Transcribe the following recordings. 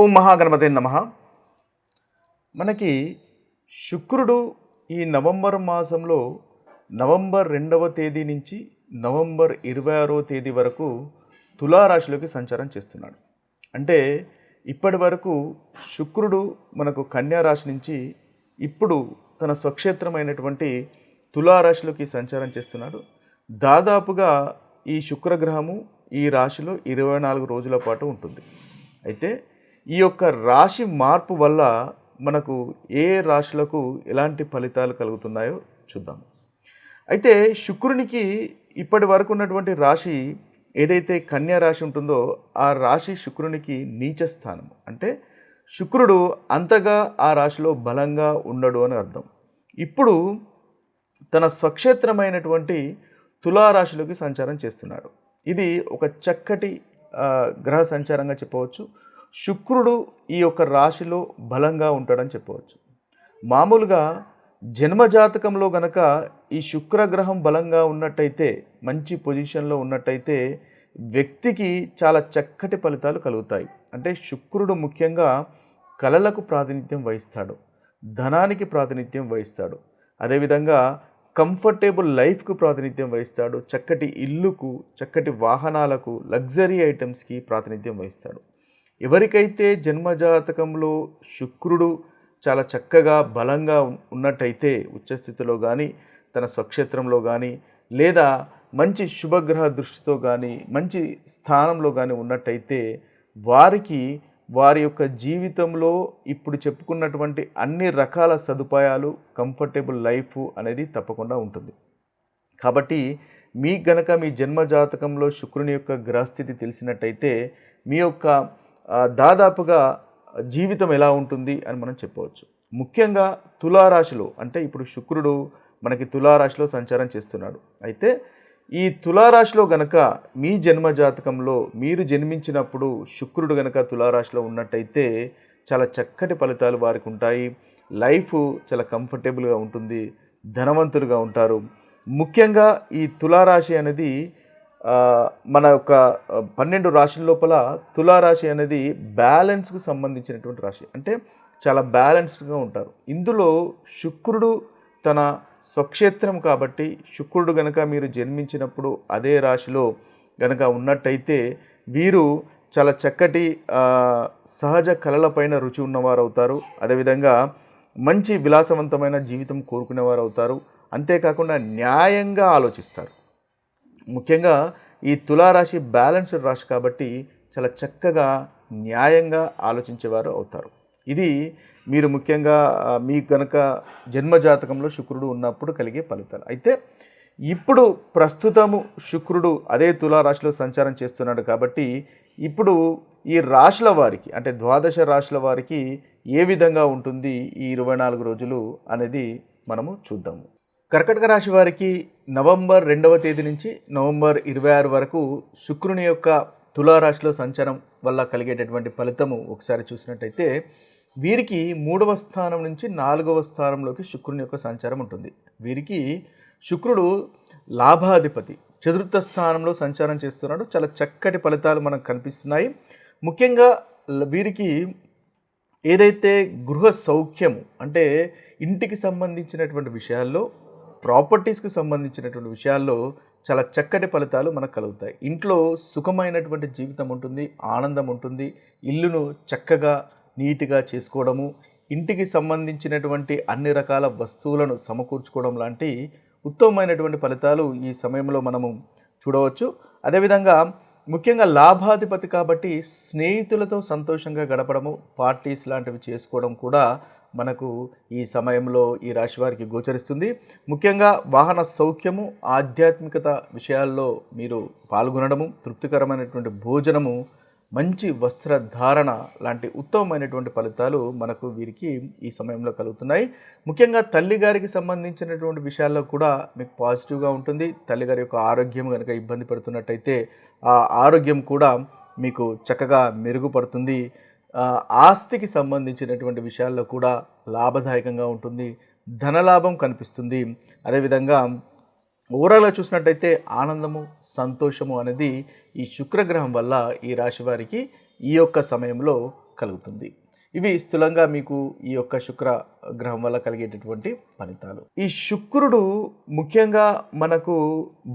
ఓం మహాగణపతి నమ. మనకి శుక్రుడు ఈ నవంబర్ మాసంలో నవంబర్ రెండవ తేదీ నుంచి నవంబర్ ఇరవై ఆరో తేదీ వరకు తులారాశిలోకి సంచారం చేస్తున్నాడు. అంటే ఇప్పటి వరకు శుక్రుడు మనకు కన్యా రాశి నుంచి ఇప్పుడు తన స్వక్షేత్రమైనటువంటి తులారాశిలోకి సంచారం చేస్తున్నాడు. దాదాపుగా ఈ శుక్రగ్రహము ఈ రాశిలో ఇరవై నాలుగు రోజుల పాటు ఉంటుంది. అయితే ఈ యొక్క రాశి మార్పు వల్ల మనకు ఏ రాశులకు ఎలాంటి ఫలితాలు కలుగుతున్నాయో చూద్దాం. అయితే శుక్రునికి ఇప్పటి వరకు ఉన్నటువంటి రాశి ఏదైతే కన్యా రాశి ఉంటుందో ఆ రాశి శుక్రునికి నీచ స్థానం. అంటే శుక్రుడు అంతగా ఆ రాశిలో బలంగా ఉండడు అని అర్థం. ఇప్పుడు తన స్వక్షేత్రమైనటువంటి తులారాశిలోకి సంచారం చేస్తున్నాడు. ఇది ఒక చక్కటి గ్రహ సంచారంగా చెప్పవచ్చు. శుక్రుడు ఈ యొక్క రాశిలో బలంగా ఉంటాడని చెప్పవచ్చు. మామూలుగా జన్మజాతకంలో గనక ఈ శుక్రగ్రహం బలంగా ఉన్నట్టయితే మంచి పొజిషన్లో ఉన్నట్టయితే వ్యక్తికి చాలా చక్కటి ఫలితాలు కలుగుతాయి. అంటే శుక్రుడు ముఖ్యంగా కళలకు ప్రాతినిధ్యం వహిస్తాడు ధనానికి ప్రాతినిధ్యం వహిస్తాడు అదేవిధంగా కంఫర్టేబుల్ లైఫ్కు ప్రాతినిధ్యం వహిస్తాడు చక్కటి ఇల్లుకు చక్కటి వాహనాలకు లగ్జరీ ఐటమ్స్కి ప్రాతినిధ్యం వహిస్తాడు. ఎవరికైతే జన్మజాతకంలో శుక్రుడు చాలా చక్కగా బలంగా ఉన్నట్టయితే ఉచ్చస్థితిలో కానీ తన స్వక్షేత్రంలో కానీ లేదా మంచి శుభగ్రహ దృష్టితో కానీ మంచి స్థానంలో కానీ ఉన్నట్టయితే వారికి వారి యొక్క జీవితంలో ఇప్పుడు చెప్పుకున్నటువంటి అన్ని రకాల సదుపాయాలు కంఫర్టబుల్ లైఫ్ అనేది తప్పకుండా ఉంటుంది. కాబట్టి మీ గనక మీ జన్మ జాతకంలో శుక్రుని యొక్క గ్రహస్థితి తెలిసినట్టయితే మీ యొక్క దాదాపుగా జీవితం ఎలా ఉంటుంది అని మనం చెప్పవచ్చు. ముఖ్యంగా తులారాశిలో అంటే ఇప్పుడు శుక్రుడు మనకి తులారాశిలో సంచారం చేస్తున్నాడు. అయితే ఈ తులారాశిలో గనక మీ జన్మ జాతకంలో మీరు జన్మించినప్పుడు శుక్రుడు గనక తులారాశిలో ఉన్నట్టయితే చాలా చక్కటి ఫలితాలు వారికి ఉంటాయి. లైఫ్ చాలా కంఫర్టబుల్గా ఉంటుంది ధనవంతులుగా ఉంటారు. ముఖ్యంగా ఈ తులారాశి అనేది మన యొక్క పన్నెండు రాశుల లోపల తులారాశి అనేది బ్యాలెన్స్కు సంబంధించినటువంటి రాశి. అంటే చాలా బ్యాలెన్స్డ్గా ఉంటారు. ఇందులో శుక్రుడు తన స్వక్షేత్రం కాబట్టి శుక్రుడు గనక మీరు జన్మించినప్పుడు అదే రాశిలో గనక ఉన్నట్టయితే వీరు చాలా చక్కటి సహజ కళలపైన రుచి ఉన్నవారు అవుతారు అదేవిధంగా మంచి విలాసవంతమైన జీవితం కోరుకునేవారు అవుతారు అంతేకాకుండా న్యాయంగా ఆలోచిస్తారు. ముఖ్యంగా ఈ తులారాశి బ్యాలెన్స్డ్ రాశి కాబట్టి చాలా చక్కగా న్యాయంగా ఆలోచించేవారు అవుతారు. ఇది మీరు ముఖ్యంగా మీ కనుక జన్మజాతకంలో శుక్రుడు ఉన్నప్పుడు కలిగే ఫలితాలు. అయితే ఇప్పుడు ప్రస్తుతము శుక్రుడు అదే తులారాశిలో సంచారం చేస్తున్నాడు కాబట్టి ఇప్పుడు ఈ రాశుల వారికి అంటే ద్వాదశ రాశుల వారికి ఏ విధంగా ఉంటుంది ఈ ఇరవై నాలుగు రోజులు అనేది మనము చూద్దాము. కర్కటక రాశి వారికి నవంబర్ రెండవ తేదీ నుంచి నవంబర్ ఇరవై ఆరు వరకు శుక్రుని యొక్క తులారాశిలో సంచారం వల్ల కలిగేటటువంటి ఫలితము ఒకసారి చూసినట్టయితే వీరికి మూడవ స్థానం నుంచి నాలుగవ స్థానంలోకి శుక్రుని యొక్క సంచారం ఉంటుంది. వీరికి శుక్రుడు లాభాధిపతి చతుర్థ స్థానంలో సంచారం చేస్తున్నాడు. చాలా చక్కటి ఫలితాలు మనకు కనిపిస్తున్నాయి. ముఖ్యంగా వీరికి ఏదైతే గృహ సౌఖ్యము అంటే ఇంటికి సంబంధించినటువంటి విషయాల్లో ప్రాపర్టీస్కి సంబంధించినటువంటి విషయాల్లో చాలా చక్కటి ఫలితాలు మనకు కలుగుతాయి. ఇంట్లో సుఖమైనటువంటి జీవితం ఉంటుంది ఆనందం ఉంటుంది ఇల్లును చక్కగా నీట్గా చేసుకోవడము ఇంటికి సంబంధించినటువంటి అన్ని రకాల వస్తువులను సమకూర్చుకోవడం లాంటి ఉత్తమమైనటువంటి ఫలితాలు ఈ సమయంలో మనము చూడవచ్చు. అదేవిధంగా ముఖ్యంగా లాభాధిపతి కాబట్టి స్నేహితులతో సంతోషంగా గడపడము పార్టీస్ లాంటివి చేసుకోవడం కూడా మనకు ఈ సమయంలో ఈ రాశి వారికి గోచరిస్తుంది. ముఖ్యంగా వాహన సౌఖ్యము ఆధ్యాత్మికత విషయాల్లో మీరు పాల్గొనడము తృప్తికరమైనటువంటి భోజనము మంచి వస్త్రధారణ లాంటి ఉత్తమమైనటువంటి ఫలితాలు మనకు వీరికి ఈ సమయంలో కలుగుతున్నాయి. ముఖ్యంగా తల్లిగారికి సంబంధించినటువంటి విషయాల్లో కూడా మీకు పాజిటివ్గా ఉంటుంది. తల్లిగారి యొక్క ఆరోగ్యం కనుక ఇబ్బంది పడుతున్నట్టయితే ఆ ఆరోగ్యం కూడా మీకు చక్కగా మెరుగుపడుతుంది. ఆస్తికి సంబంధించినటువంటి విషయాల్లో కూడా లాభదాయకంగా ఉంటుంది ధనలాభం కనిపిస్తుంది. అదేవిధంగా ఓవరాల్గా చూసినట్టయితే ఆనందము సంతోషము అనేది ఈ శుక్రగ్రహం వల్ల ఈ రాశి వారికి ఈ యొక్క సమయంలో కలుగుతుంది. ఇవి స్థూలంగా మీకు ఈ యొక్క శుక్ర గ్రహం వల్ల కలిగేటటువంటి ఫలితాలు. ఈ శుక్రుడు ముఖ్యంగా మనకు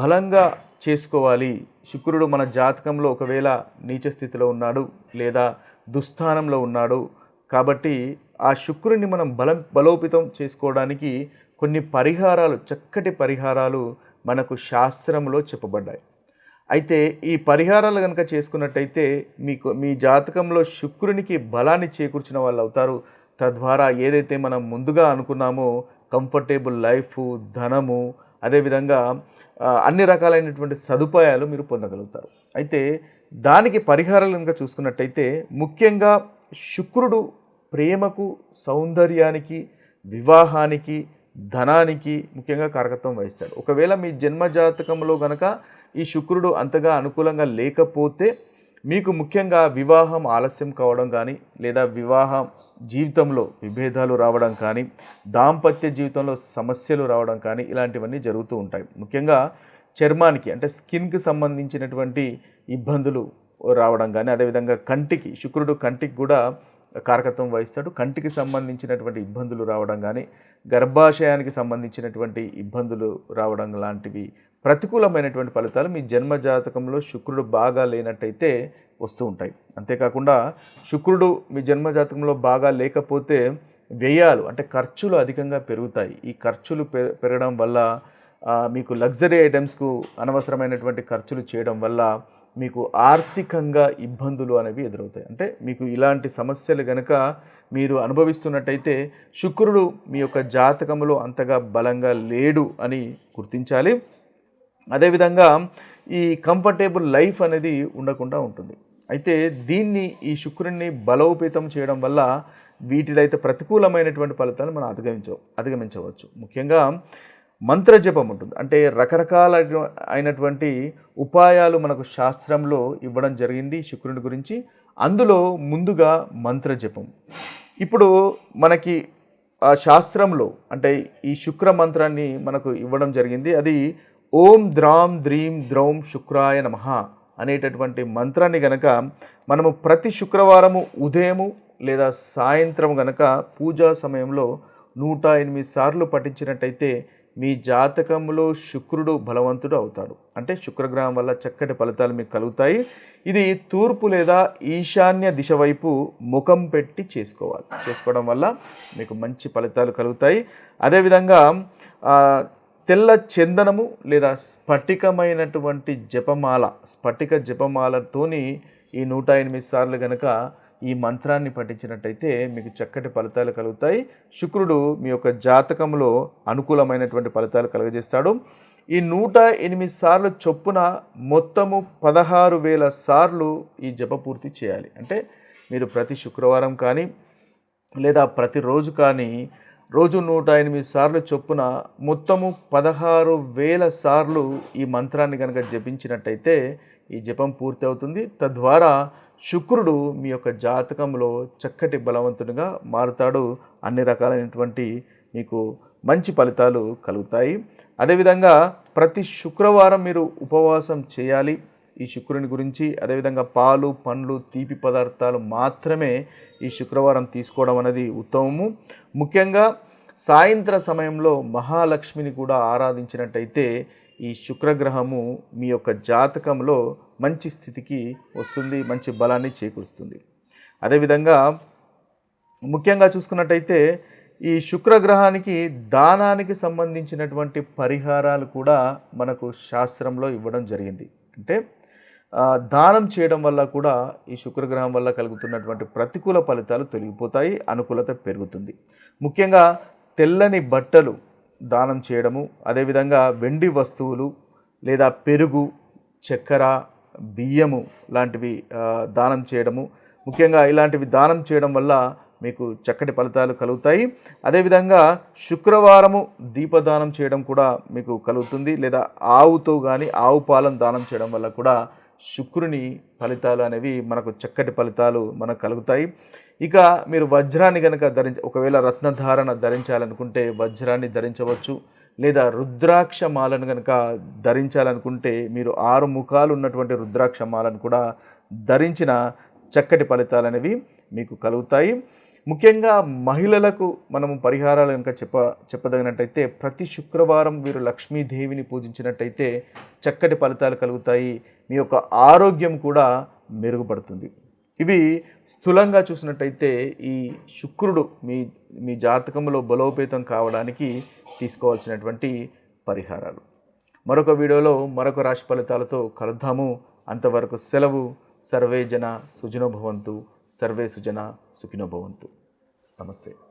బలంగా చేసుకోవాలి. శుక్రుడు మన జాతకంలో ఒకవేళ నీచ స్థితిలో ఉన్నాడు లేదా దుస్థానంలో ఉన్నాడు. కాబట్టి ఆ శుక్రుని మనం బలం బలోపేతం చేసుకోవడానికి కొన్ని పరిహారాలు చక్కటి పరిహారాలు మనకు శాస్త్రంలో చెప్పబడ్డాయి. అయితే ఈ పరిహారాలు కనుక చేసుకున్నట్టయితే మీకు మీ జాతకంలో శుక్రునికి బలాన్ని చేకూర్చిన వాళ్ళు అవుతారు. తద్వారా ఏదైతే మనం ముందుగా అనుకున్నామో కంఫర్టేబుల్ లైఫ్ ధనము అదేవిధంగా అన్ని రకాలైనటువంటి సదుపాయాలు మీరు పొందగలుగుతారు. అయితే దానికి పరిహారాలు కనుక చూసుకున్నట్టయితే ముఖ్యంగా శుక్రుడు ప్రేమకు సౌందర్యానికి వివాహానికి ధనానికి ముఖ్యంగా కారకత్వం వహిస్తాడు. ఒకవేళ మీ జన్మ జాతకంలో గనక ఈ శుక్రుడు అంతగా అనుకూలంగా లేకపోతే మీకు ముఖ్యంగా వివాహం ఆలస్యం కావడం కానీ లేదా వివాహం జీవితంలో విభేదాలు రావడం కానీ దాంపత్య జీవితంలో సమస్యలు రావడం కానీ ఇలాంటివన్నీ జరుగుతూ ఉంటాయి. ముఖ్యంగా చర్మానికి అంటే స్కిన్కి సంబంధించినటువంటి ఇబ్బందులు రావడం కానీ అదేవిధంగా కంటికి శుక్రుడు కంటికి కూడా కారకత్వం వహిస్తాడు. కంటికి సంబంధించినటువంటి ఇబ్బందులు రావడం కానీ గర్భాశయానికి సంబంధించినటువంటి ఇబ్బందులు రావడం లాంటివి ప్రతికూలమైనటువంటి ఫలితాలు మీ జన్మ జాతకంలో శుక్రుడు బాగా లేనట్టయితే వస్తూ ఉంటాయి. అంతేకాకుండా శుక్రుడు మీ జన్మ జాతకంలో బాగా లేకపోతే వ్యయాలు అంటే ఖర్చులు అధికంగా పెరుగుతాయి. ఈ ఖర్చులు పె- పెరగడం వల్ల మీకు లగ్జరీ ఐటమ్స్కు అనవసరమైనటువంటి ఖర్చులు చేయడం వల్ల మీకు ఆర్థికంగా ఇబ్బందులు అనేవి ఎదురవుతాయి. అంటే మీకు ఇలాంటి సమస్యలు గనక మీరు అనుభవిస్తున్నట్టయితే శుక్రుడు మీ యొక్క జాతకంలో అంతగా బలంగా లేడు అని గుర్తించాలి. అదేవిధంగా ఈ కంఫర్టేబుల్ లైఫ్ అనేది ఉండకుండా ఉంటుంది. అయితే దీన్ని ఈ శుక్రుడిని బలోపేతం చేయడం వల్ల వీటిలో అయితే ప్రతికూలమైనటువంటి ఫలితాలు మనం అధిగమించ అధిగమించవచ్చు. ముఖ్యంగా మంత్ర జపం ఉంటుంది. అంటే రకరకాల అయినటువంటి ఉపాయాలు మనకు శాస్త్రంలో ఇవ్వడం జరిగింది శుక్రుని గురించి. అందులో ముందుగా మంత్ర జపం ఇప్పుడు మనకి ఆ శాస్త్రంలో అంటే ఈ శుక్ర మంత్రాన్ని మనకు ఇవ్వడం జరిగింది. అది ఓం ద్రాం ద్రీం ద్రౌం శుక్రాయ నమ అనేటటువంటి మంత్రాన్ని గనక మనము ప్రతి శుక్రవారము ఉదయము లేదా సాయంత్రం గనక పూజా సమయంలో నూట ఎనిమిది సార్లు పఠించినట్టయితే మీ జాతకంలో శుక్రుడు బలవంతుడు అవుతాడు. అంటే శుక్రగ్రహం వల్ల చక్కటి ఫలితాలు మీకు కలుగుతాయి. ఇది తూర్పు లేదా ఈశాన్య దిశ వైపు ముఖం పెట్టి చేసుకోవాలి. చేసుకోవడం వల్ల మీకు మంచి ఫలితాలు కలుగుతాయి. అదేవిధంగా తెల్ల చందనము లేదా స్ఫటికమైనటువంటి జపమాల స్ఫటిక జపమాలతోని ఈ నూట ఎనిమిది సార్లు గనక ఈ మంత్రాన్ని పఠించినట్టయితే మీకు చక్కటి ఫలితాలు కలుగుతాయి. శుక్రుడు మీ యొక్క జాతకంలో అనుకూలమైనటువంటి ఫలితాలు కలుగజేస్తాడు. ఈ నూట ఎనిమిది సార్లు చొప్పున మొత్తము పదహారు వేల సార్లు ఈ జప పూర్తి చేయాలి. అంటే మీరు ప్రతి శుక్రవారం కానీ లేదా ప్రతిరోజు కానీ రోజు నూట ఎనిమిది సార్లు చొప్పున మొత్తము పదహారు వేల సార్లు ఈ మంత్రాన్ని కనుక జపించినట్టయితే ఈ జపం పూర్తి అవుతుంది తద్వారా శుక్రుడు మీ యొక్క జాతకంలో చక్కటి బలవంతునిగా మారుతాడు. అన్ని రకాలైనటువంటి మీకు మంచి ఫలితాలు కలుగుతాయి. అదేవిధంగా ప్రతి శుక్రవారం మీరు ఉపవాసం చేయాలి. ఈ శుక్రుని గురించి అదేవిధంగా పాలు పండ్లు తీపి పదార్థాలు మాత్రమే ఈ శుక్రవారం తీసుకోవడం అనేది ఉత్తమము. ముఖ్యంగా సాయంత్ర సమయంలో మహాలక్ష్మిని కూడా ఆరాధించినట్టయితే ఈ శుక్రగ్రహము మీ యొక్క జాతకంలో మంచి స్థితికి వస్తుంది మంచి బలాన్ని చేకూరుస్తుంది. అదేవిధంగా ముఖ్యంగా చూసుకున్నట్టయితే ఈ శుక్రగ్రహానికి దానానికి సంబంధించినటువంటి పరిహారాలు కూడా మనకు శాస్త్రంలో ఇవ్వడం జరిగింది. అంటే దానం చేయడం వల్ల కూడా ఈ శుక్రగ్రహం వల్ల కలుగుతున్నటువంటి ప్రతికూల ఫలితాలు తొలగిపోతాయి అనుకూలత పెరుగుతుంది. ముఖ్యంగా తెల్లని బట్టలు దానం చేయడము అదేవిధంగా వెండి వస్తువులు లేదా పెరుగు చక్కెర బియ్యము లాంటివి దానం చేయడము. ముఖ్యంగా ఇలాంటివి దానం చేయడం వల్ల మీకు చక్కటి ఫలితాలు కలుగుతాయి. అదేవిధంగా శుక్రవారము దీపదానం చేయడం కూడా మీకు కలుగుతుంది. లేదా ఆవుతో కానీ ఆవు పాలను దానం చేయడం వల్ల కూడా శుక్రుని ఫలితాలు అనేవి మనకు చక్కటి ఫలితాలు మనకు కలుగుతాయి. ఇక మీరు వజ్రాన్ని కనుక ధరించ ఒకవేళ రత్నధారణ ధరించాలనుకుంటే వజ్రాన్ని ధరించవచ్చు. లేదా రుద్రాక్ష మాలను కనుక ధరించాలనుకుంటే మీరు ఆరు ముఖాలు ఉన్నటువంటి రుద్రాక్ష మాలను కూడా ధరించిన చక్కటి ఫలితాలు అనేవి మీకు కలుగుతాయి. ముఖ్యంగా మహిళలకు మనము పరిహారాలు కనుక చెప్ప చెప్పదగినట్టయితే ప్రతి శుక్రవారం వీరు లక్ష్మీదేవిని పూజించినట్టయితే చక్కటి ఫలితాలు కలుగుతాయి. మీ యొక్క ఆరోగ్యం కూడా మెరుగుపడుతుంది. ఇవి స్థూలంగా చూసినట్టయితే ఈ శుక్రుడు మీ మీ జాతకంలో బలోపేతం కావడానికి తీసుకోవాల్సినటువంటి పరిహారాలు. మరొక వీడియోలో మరొక రాశి ఫలితాలతో కలుద్దాము. అంతవరకు సెలవు. సర్వే జన సుజనోభవంతు సర్వే సుజన సుఖినోభవంతు నమస్తే.